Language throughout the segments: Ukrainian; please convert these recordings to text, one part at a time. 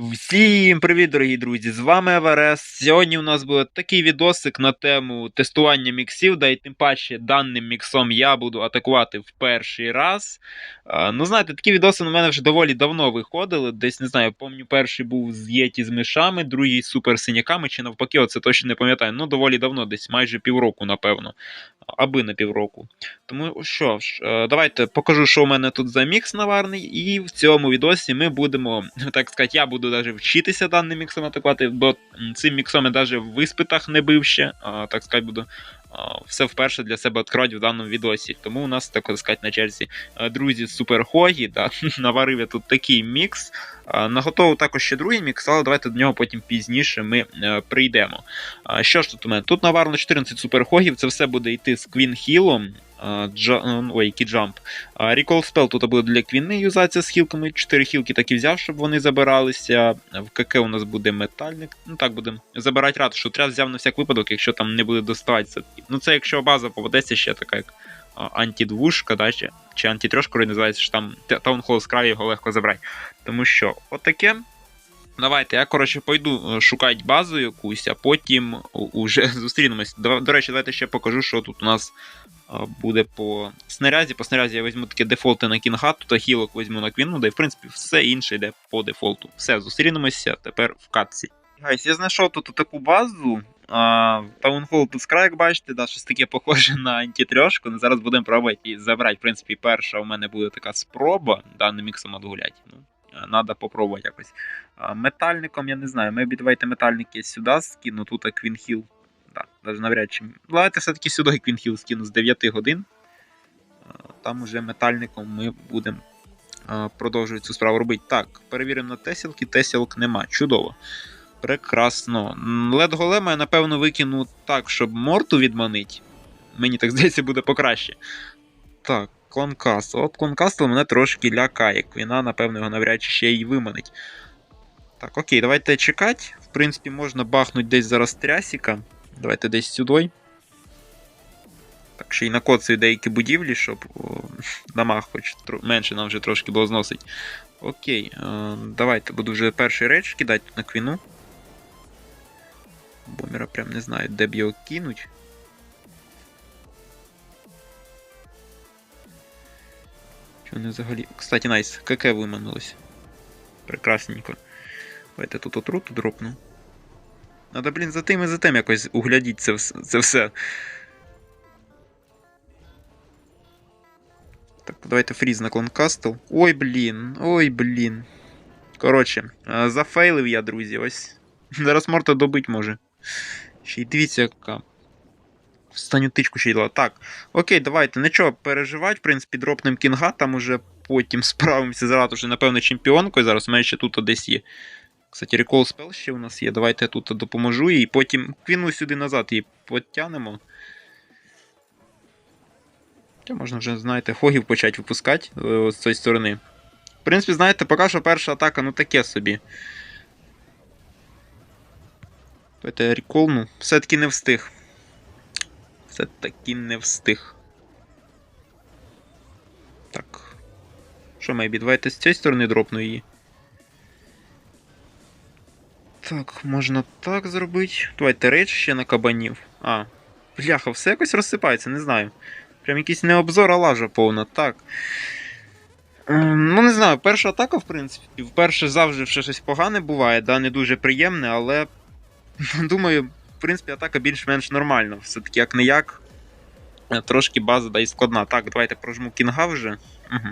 Всім привіт, дорогі друзі! З вами Еверест. Сьогодні у нас буде такий відосик на тему тестування міксів, да і тим паче даним міксом я буду атакувати в перший раз. Ну, знаєте, такі відоси на мене вже доволі давно виходили. Десь не знаю, пам'ятаю, перший був з Єті з мишами, другий з суперсиняками, чи навпаки, оце точно не пам'ятаю. Ну, доволі давно, десь майже півроку, напевно. Аби на півроку. Тому що ж, е, давайте покажу, що у мене тут за мікс наварний, і в цьому відосі ми будемо, так сказати, я буду навіть вчитися даним міксом атакувати, бо цим міксом я навіть в іспитах не бив ще, так сказати, буду все вперше для себе відкривати в даному відосі. Тому у нас, так сказати, на черзі е, друзі Суперхогі, да, наварив я тут такий мікс. Наготовив також ще другий мікс, але давайте до нього потім пізніше ми е, прийдемо. Що ж тут у мене? Тут наварено 14 суперхогів, це все буде йти з Квін Хілом. Ой, який джамп. Recall спел тут буде для квіни юзатися з хілками. 4 хілки так і взяв, щоб вони забиралися. В КК у нас буде метальник. Ну так будемо забирати ратушу. Треба взяв на всяк випадок, якщо там не буде доставатися. Ну це якщо база попадеться ще така як а, антидвушка, да, чи, чи антитрьошка називається, що там таунхол з краю його легко забрати. Тому що отаке. Давайте, я, коротше, пойду е, шукати базу якусь, а потім уже зустрінемось. До, до речі, давайте ще покажу, що тут у нас буде по снарязі. По снарязі я візьму такі дефолти на кінга, тут хілок візьму на квіну, да і в принципі все інше йде по дефолту. Все, зустрінемося тепер в катці. Гайс, я знайшов тут таку базу. Таунхол тут скрай, як бачите, да, щось таке похоже на антитрьошку. Ну, зараз будемо пробувати її забрати. В принципі, перша у мене буде така спроба даним міксом отгуляти. Ну, Надо попробувати якось. Метальником, я не знаю, ми давайте метальники сюди скину, тут Квінхіл. Навіть навряд чи. Давайте все-таки сюди Квінхіл скину з 9 годин. Там уже метальником ми будемо продовжувати цю справу робити. Так, перевіримо на тесілки. Тесілок нема. Чудово. Прекрасно. Лед голема я, напевно, викину так, щоб морту відманить. Мені так здається, буде покраще. Так, кланкастл. От кланкастл мене трошки лякає. Квіна, напевно, його навряд чи ще й виманить. Так, окей, давайте чекати. В принципі, можна бахнути десь зараз трясіка. Давайте десь сюди. Так, ще й накоцаю деякі будівлі, щоб о, дамаг хоч тро- менше нам вже трошки було зносить. Окей, е, давайте буду вже перший рейдж кидати на квіну. Бомера прям не знаю, де б його кинуть. Що вони взагалі. Кстати, найс, КК виманулось. Прекрасненько. Давайте тут отруту дропну. Надо, блін, за тим і за тим якось углядіть це, це все. Так, давайте фріз на клонкастл. Ой, блін, ой, блін. Коротше, зафейлив я, друзі, ось. Зараз Морта добить може. Ще й дивіться, яка. Останню тичку ще й дала. Так, окей, давайте, нічого переживати, в принципі, дропнем кінга, там уже потім справимося з ратушею, напевно, чемпіонкою. Зараз у мене ще тут десь є. Кстати, рекол спел ще у нас є. Давайте я тут допоможу їй. Потім квіну сюди назад її потягнемо. Хоча можна вже, знаєте, хогів почати випускати е, з цієї сторони. В принципі, знаєте, поки що перша атака, ну таке собі. Давайте я реколну. Все-таки не встиг. Все-таки не встиг. Так. Що, мейбі, давайте з цієї сторони дропну її. Так, можна так зробити. Давайте рейдж ще на кабанів. А, бляха, все якось розсипається, не знаю. Прям якийсь не обзор, а лажа повна. Так. Ем, Ну, не знаю, перша атака, в принципі. Вперше завжди ще щось погане буває, да, не дуже приємне, але думаю, в принципі, атака більш-менш нормальна. Все-таки як не як. Трошки база да і складна. Так, давайте прожму кінга вже. Угу.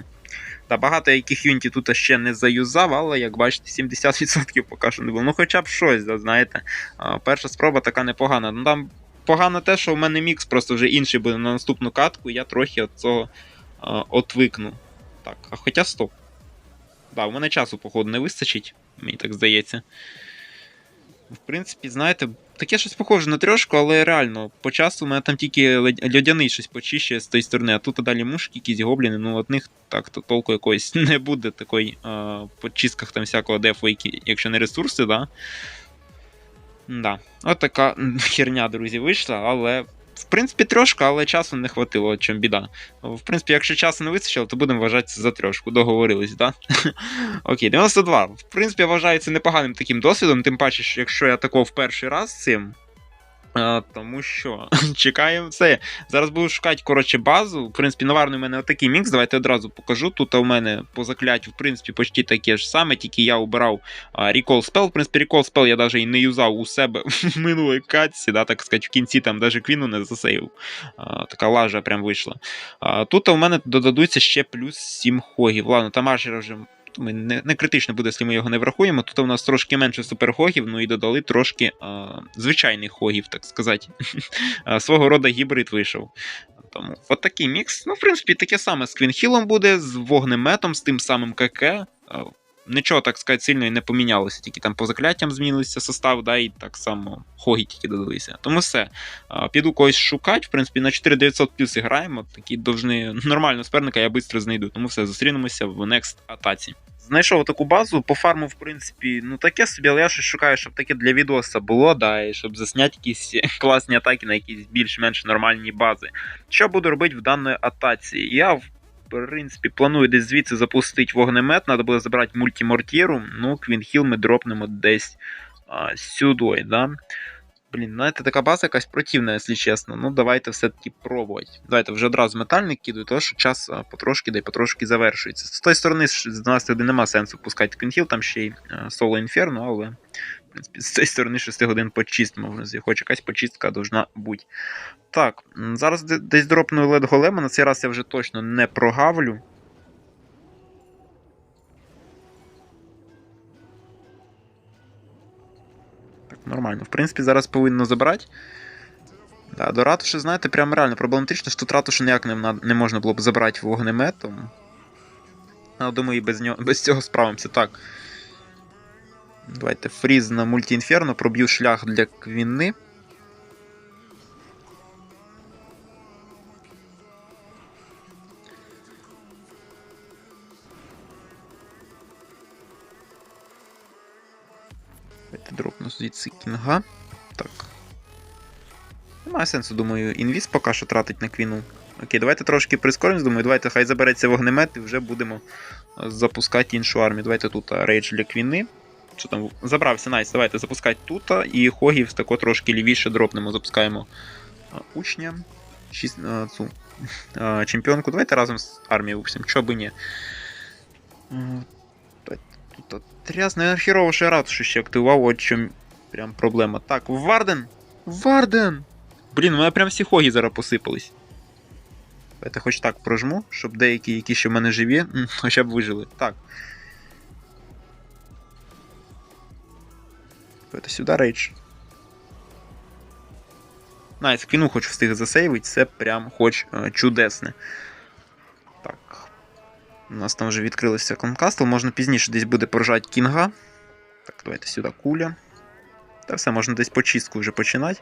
Та багато яких юнітів тут ще не заюзав, але як бачите, 70% поки що не було. Ну хоча б щось, да, знаєте. Перша спроба така непогана. Ну там погано те, що в мене мікс просто вже інший буде на наступну катку, я трохи від цього отвикну. Так, а хоча стоп. Да, у мене часу, походу, не вистачить, мені так здається. В принципі, знаєте, таке щось похоже на трьошку, але реально, по часу у мене там тільки льодяний щось почищує з тої сторони, а тут далі мушки, якісь гобліни, ну от них так то толку якоїсь не буде такої а, по чистках там всякого дефу, якщо не ресурси, да. Да. От така херня, друзі, вийшла, але в принципі, трошка, але часу не хватило, чим біда. В принципі, якщо часу не вистачило, то будемо вважати це за трьошку. Договорились, да? Окей, 92. В принципі, я вважаю це непоганим таким досвідом, тим паче, що якщо я такого в перший раз цим. Тому що чекаємо це. Зараз буду шукати коротше, базу. В принципі, наварний у мене отакий мікс. Давайте одразу покажу. Тут у мене по закляттю, в принципі, почти таке ж саме, тільки я обирав Recall Spell. В принципі, Recall Spell я навіть і не юзав у себе в минулій катці, да, так сказати, в кінці там навіть квіну не засейвив. Така лажа прям вийшла. Тут у мене додадуться ще плюс 7 хогів. Ладно, там Арчера вже ми не, не критично буде, якщо ми його не врахуємо. Тут у нас трошки менше суперхогів, ну і додали трошки а, звичайних хогів, так сказати. Свого роду гібрид вийшов. Тому от такий мікс. Ну, в принципі, таке саме з Квінхілом буде, з вогнеметом, з тим самим КК. Нічого, так сказати, сильно і не помінялося, тільки там по закляттям змінився состав, да, і так само хоги тільки додалися. Тому все. Піду когось шукати. В принципі, на 4900 плюс граємо. Такі довжни нормального суперника я швидко знайду. Тому все, зустрінемося в next атаці. Знайшов таку базу, по фарму, в принципі, ну таке собі, але я щось шукаю, щоб таке для відоса було, да, і щоб засняти якісь класні атаки на якісь більш-менш нормальні бази. Що буду робити в даній атаці? Я, в принципі, планую десь звідси запустити вогнемет, треба буде забрати мультимортіру, ну, Квінхіл ми дропнемо десь а, сюди, да. Блін, знаєте, така база якась противна, якщо чесно. Ну, давайте все-таки пробувати. Давайте вже одразу метальник кидаю, тому що час потрошки да потрошки завершується. З тої сторони, з 12 годин нема сенсу пускати квінхіл, там ще й соло інферно, але. Принципі, з цієї сторони 6 годин почистимо, хоч якась почистка должна бути. Так, зараз десь дропну лед голема, на цей раз я вже точно не прогавлю. Так, нормально. В принципі, зараз повинно забрати. Да, до ратуші, знаєте, прям реально проблематично, що тут ратушу ніяк не, не можна було б забрати вогнеметом. Але думаю, і без, нього, без цього справимося. Так. Давайте фріз на мультіінферно, проб'ю шлях для квіни. Давайте дропну звідси кінга. Так. Немає сенсу, думаю, інвіз поки що тратить на квіну. Окей, давайте трошки прискоримось, думаю, давайте хай забереться вогнемет і вже будемо е, запускати іншу армію. Давайте тут е, рейдж для квіни. Що там? Забрався, найс, давайте запускати тут, і хогів тако трошки лівіше дропнемо. Запускаємо учня. Шість, е, цю, е, чемпіонку. Давайте разом з армією випустимо, чого би ні. Тут тряс, наверное, херово ще ратушу ще активував, от чим прям проблема. Так, Варден! Варден! Блін, у мене прям всі хоги зараз посипались. Давайте хоч так прожму, щоб деякі, які ще в мене живі, хоча б вижили. Так. Давайте сюди рейдж. Найс, квіну хоч встиг засейвить, це прям хоч е, чудесне. Так. У нас там вже відкрилося конкастл, можна пізніше десь буде поржати кінга. Так, давайте сюди куля. Та все, можна десь почистку вже починати.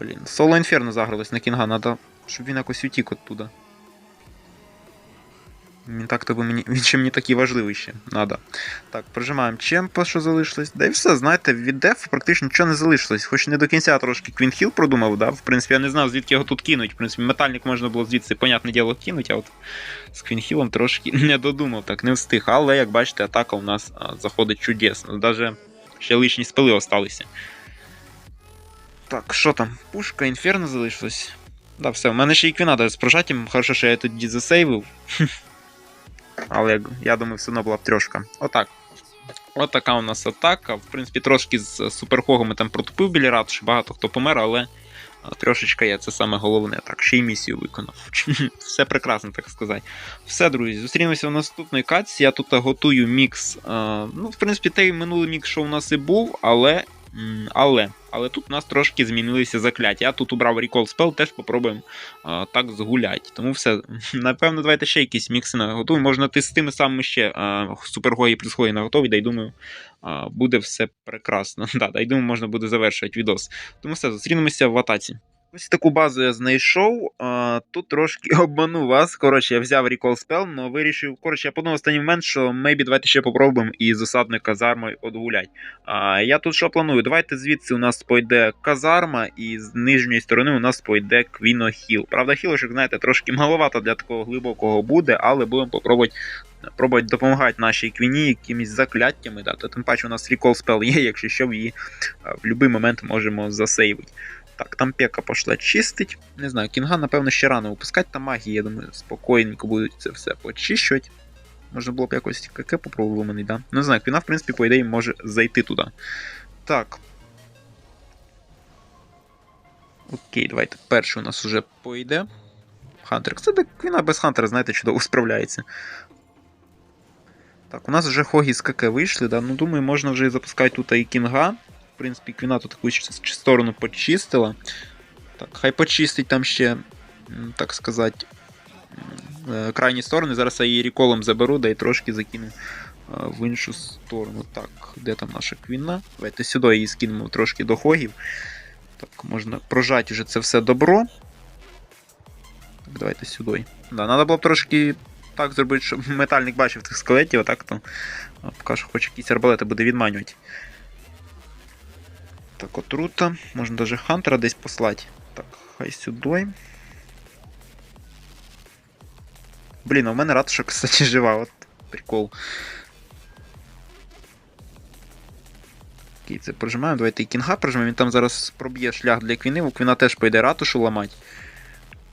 Блін, соло інферно загралось на кінга, треба, щоб він якось утік оттуда. Не так то би мені. Він ще мені такий ще. Надо. Так, прожимаємо чемпа, що залишилось. Да і все, знаєте, від деф практично нічого не залишилось. Хоч не до кінця трошки Квінхіл продумав, да. В принципі, я не знав, звідки його тут кинуть. В принципі, метальник можна було звідси, понятне діло, кинути, а от з Квінхілом трошки не додумав, так, не встиг. Але, як бачите, атака у нас заходить чудесно. Даже ще лишні спили осталися. Так, що там? Пушка, інферно залишилось. Да, все, у мене ще і квіна з прожаттям. Хорошо, що я тоді засейвив. Але я думаю, все одно була б трьошка. Отак. От така у нас атака. В принципі, трошки з суперхогами там протупив біля ратуші, багато хто помер, але трошечка є, це саме головне. Так, ще й місію виконав. Все прекрасно, так сказати. Все, друзі, зустрінемося в наступної катці. Я тут готую мікс. Ну, в принципі, той минулий мікс, що у нас і був, але. Але але тут у нас трошки змінилися закляття. Я тут убрав Recall Spell, теж попробуємо а, так згуляти. Тому все. Напевно, давайте ще якісь мікси наготуємо. Можна ти з тими самими ще супергої плюс гої наготові, да й думаю, а, буде все прекрасно. Да, да, думаю, можна буде завершувати відос. Тому все, зустрінемося в атаці. Ось таку базу я знайшов. Тут трошки обманув вас. Коротше, я взяв Recall Spell, але вирішив. Коротше, я подумав останній момент, що мейбі давайте ще попробуємо і засадною казармою одгулять. А, я тут що планую? Давайте звідси у нас пойде казарма, і з нижньої сторони у нас пойде Квіно Хіл. Правда, хілошок, знаєте, трошки маловато для такого глибокого буде, але будемо попробувати. Пробувати допомагати нашій квіні якимись закляттями, да, то тим паче у нас Recall Spell є, якщо що, її в будь-який момент можемо засейвити. Так, там пека пошла чистить. Не знаю, кінга, напевно, ще рано випускати, там магії, я думаю, спокійненько будуть це все почищувати. Можна було б якось КК попробувати, да? Не знаю, квіна, в принципі, по ідеї, може зайти туди. Так. Окей, давайте. Перший у нас вже пойде. Хантер. Це так квіна без Хантера, знаєте, чудово справляється. Так, у нас вже хогі з КК вийшли, да? Ну, думаю, можна вже і запускати тут і кінга. В принципі, квіна тут таку сторону почистила. Так, хай почистить там ще, так сказати, е, крайні сторони. Зараз я її реколом заберу, да і трошки закину е, в іншу сторону. Так, де там наша квіна? Давайте сюди її скинемо трошки до хогів. Так, можна прожати вже це все добро. Так, давайте сюди. Да, треба було б трошки так зробити, щоб метальник бачив тих скелетів, а так то поки що хоч якісь арбалети буде відманювати. Так, отрута. Можна даже Хантера десь послати. Так, хай сюди. Блін, а у мене ратуша, кстати, жива, от прикол. Окей, це прожимаємо. Давайте і кінга прожимаємо. Він там зараз проб'є шлях для квіни, у квіна теж пойде ратушу ламати.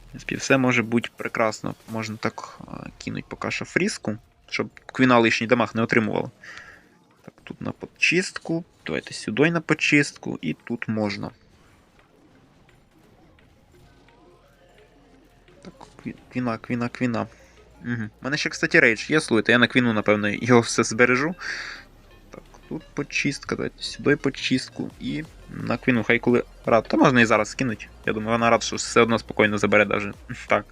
Принципі, все може бути прекрасно. Можна так кинути поки що фріску, щоб квіна лишній дамаг не отримувала. Так, тут на почистку. Давайте сюди на почистку, і тут можна. Так, квіна, квіна, квіна. Угу. У мене ще, кстати, рейдж є, слухайте, я на квіну, напевно, його все збережу. Тут почистка, давайте сюди почистку і на квіну, хай коли рад. Та можна і зараз скинути. Я думаю, вона рад, що все одно спокійно забере даже. Так.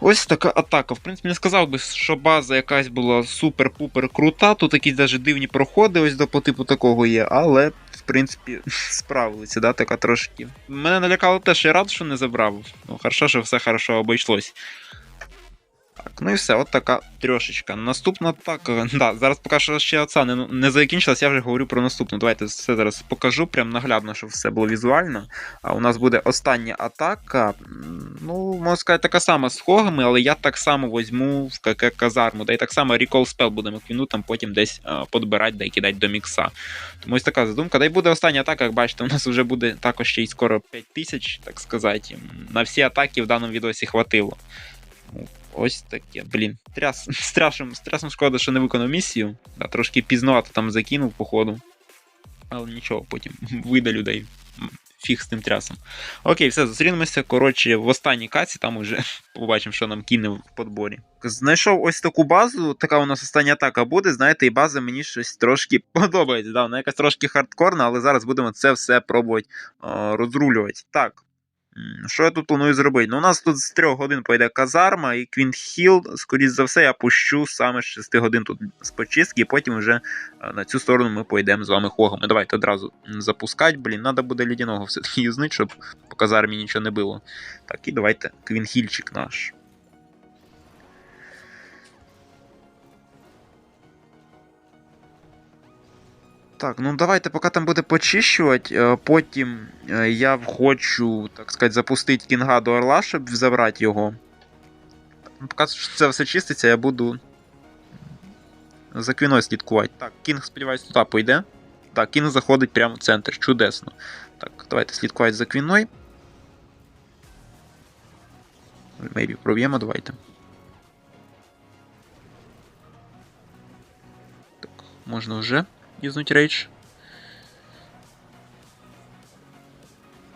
Ось така атака. В принципі, не сказав би, що база якась була супер-пупер крута. Тут якісь даже дивні проходи ось до по типу такого є, але, в принципі, справилися, да, така трошки. Мене налякало те, що я рад, що не забрав. Ну, хорошо, що все хорошо обійшлось. Так, ну і все, от така трьошечка. Наступна атака. Да, зараз поки що ще оця не, не закінчилась, я вже говорю про наступну. Давайте все зараз покажу, прям наглядно, щоб все було візуально. А у нас буде остання атака. Ну, можна сказати, така сама з хогами, але я так само возьму в КК казарму. Да і так само Recall Spell будемо квіну там потім десь а, подбирати да і кидати до мікса. Тому ось така задумка. Да й буде остання атака, як бачите, у нас вже буде також ще й скоро 5000, так сказати. На всі атаки в даному відосі хватило. Ось таке. Блін. Тряс, страшно, страшно шкода, що не виконав місію. Да, Трошки пізновато там закинув, походу. Але нічого, потім вийде людей. Фіг з тим трясом. Окей, все, зустрінемося. Коротше, в останній каці, там уже побачимо, що нам кине в подборі. Знайшов ось таку базу, така у нас остання атака буде. Знаєте, і база мені щось трошки подобається. Да, Вона якась трошки хардкорна, але зараз будемо це все пробувати о, розрулювати. Так. Що я тут планую зробити? Ну, у нас тут з 3 годин пойде казарма і Квінхіл, скоріш за все, я пущу саме з 6 годин тут з почистки, і потім вже на цю сторону ми пойдемо з вами хогами. Давайте одразу запускати, блін, треба буде лідяного все-таки юзнити, щоб по казармі нічого не було. Так, і давайте Квінхільчик наш. Так, ну давайте, поки там буде почищувати, потім я хочу, так сказати, запустити кінга до орла, щоб забрати його. Поки це все чиститься, я буду за квіною слідкувати. Так, кінг, сподіваюсь, туди пойде. Так, кінг заходить прямо в центр. Чудесно. Так, давайте слідкувати за квіною. Мейбі проб'ємо, давайте. Так, можна вже юзнуть рейдж.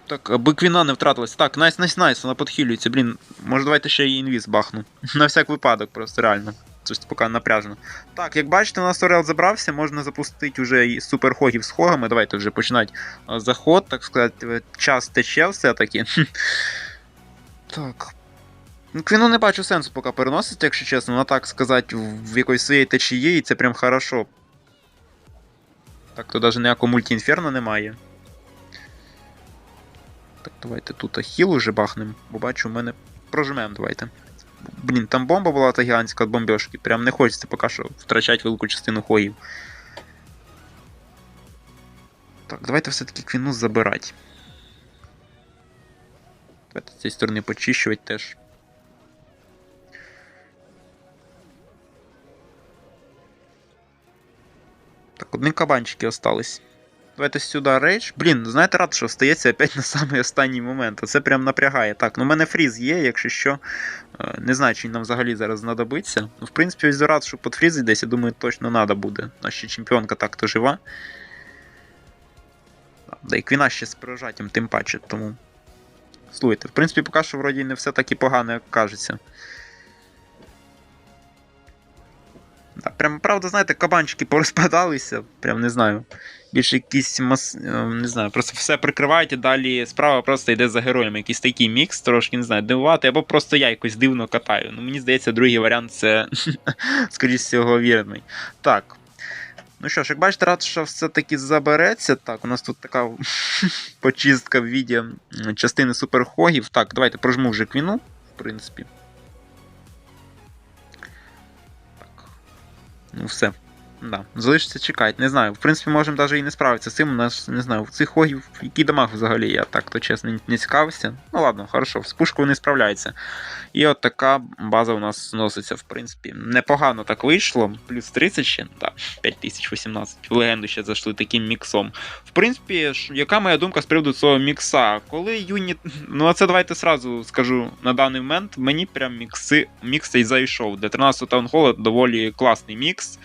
Так, аби квіна не втратилась. Так, найс, найс, найс, вона підхилюється. Блін, може давайте ще її інвіз бахну. На всяк випадок, просто реально. Ж поки напряжно. Так, як бачите, у нас Орел забрався, можна запустити вже і суперхогів з хогами. Давайте вже починати заход, так сказати, час тече все-таки. Так. Ну, Квіну не бачу сенсу поки переносити, якщо чесно, вона так сказати, в якоїсь своєї течії, і це прям хорошо. Так, то навіть ніякого мультіінферно немає. Так, давайте тут ахіл уже бахнем, бо бачу, у мене прожмемо, давайте. Блін, там бомба була та гігантська від бомбьошки. Прям не хочеться поки що втрачати велику частину хогів. Так, давайте все-таки квіну забирати. Давайте з цієї сторони почищувати теж. Одні кабанчики остались. Давайте сюди рейдж. Блін, знаєте, рад, що стається опять на самий останній момент. Це прям напрягає. Так, ну в мене фріз є, якщо що. Е, Не знаю, чи нам взагалі зараз знадобиться. Ну, в принципі, ось рад, що подфрізить десь, я думаю, точно треба буде. А ще чемпіонка так-то жива. Да і квіна ще з прожаттям, тим паче, тому. Слухайте, в принципі, поки що вроді не все так і погано, як кажеться. Прям, правда, знаєте, кабанчики порозпадалися, прям не знаю. Більше якісь мас... е, не знаю, просто все прикривають і далі справа просто йде за героями. Якийсь такий мікс, трошки не знаю, дивувати, або просто я якось дивно катаю. Ну, мені здається, другий варіант це, скоріш всього, вірний. Так. Ну що ж, як бачите, що все-таки забереться. Так, у нас тут така почистка в віді частини суперхогів. Так, давайте прожму вже квіну, в принципі. Ну, все. Да. Залишиться чекати, не знаю. В принципі, можемо навіть і не справитися з цим. У нас, не знаю, в цих хогів, який дамаг взагалі, я так то чесно не цікавився. Ну ладно, хорошо, з пушкою вони справляються. І от така база у нас зноситься, в принципі. Непогано так вийшло. Плюс 30 ще, да, 5018. В легенду ще зайшли таким міксом. В принципі, яка моя думка з приводу цього мікса? Коли юніт. Ну, а це давайте сразу скажу на даний момент. Мені прям мікси, мікс цей зайшов. Для 13-го таунхола доволі класний мікс.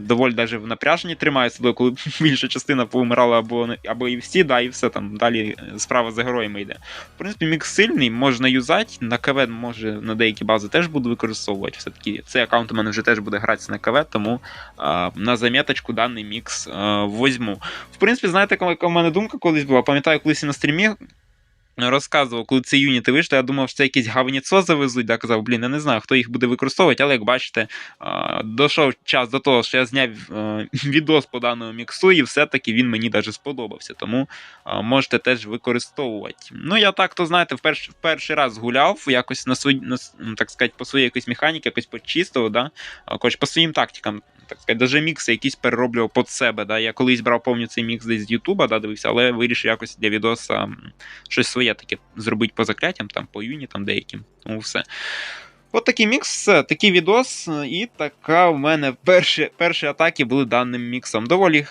Е, Доволі навіть в напряженні тримається, коли більша частина повмирала або, або і всі, да, і все там далі е, справа за героями йде. В принципі, мікс сильний, можна юзати. На КВ може на деякі бази теж буду використовувати. Все-таки цей аккаунт у мене вже теж буде гратися на КВ, тому а, на заміточку даний мікс а, возьму. В принципі, знаєте, яка в мене думка колись була? Пам'ятаю, колись я на стрімі. Розказував, коли ці юніти вийшли, я думав, що це якісь гавніцо завезуть. Да, казав, блін, я не знаю, хто їх буде використовувати, але як бачите, дійшов час до того, що я зняв е, відос по даному міксу, і все-таки він мені даже сподобався. Тому можете теж використовувати. Ну, я так, то знаєте, в, перш, в перший раз гуляв, якось на свої, на, так сказати, по своїй якоїсь механіці, якось почистив, да? а, по своїм тактикам. Так даже мікси якісь перероблював під себе. Да? Я колись брав повністю цей мікс десь з Ютуба, да, дивився, але вирішив якось для відоса щось своє таке зробити по закляттям, там, по юнітам деяким. Тому все. От такий мікс, такий відос, і така в мене перші, перші атаки були даним міксом. Доволі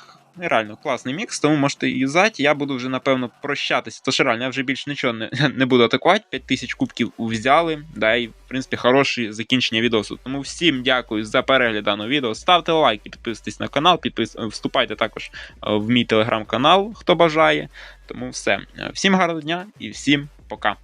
реально класний мікс, тому можете юзати. Я буду вже, напевно, прощатися. Тож реально, я вже більше нічого не, не буду атакувати. 5000 кубків взяли. Да, і, в принципі, хороше закінчення відосу. Тому всім дякую за перегляд даного відео. Ставте лайки, підписуйтесь на канал, підпис... вступайте також е, в мій телеграм-канал, хто бажає. Тому все. Всім гарного дня і всім пока.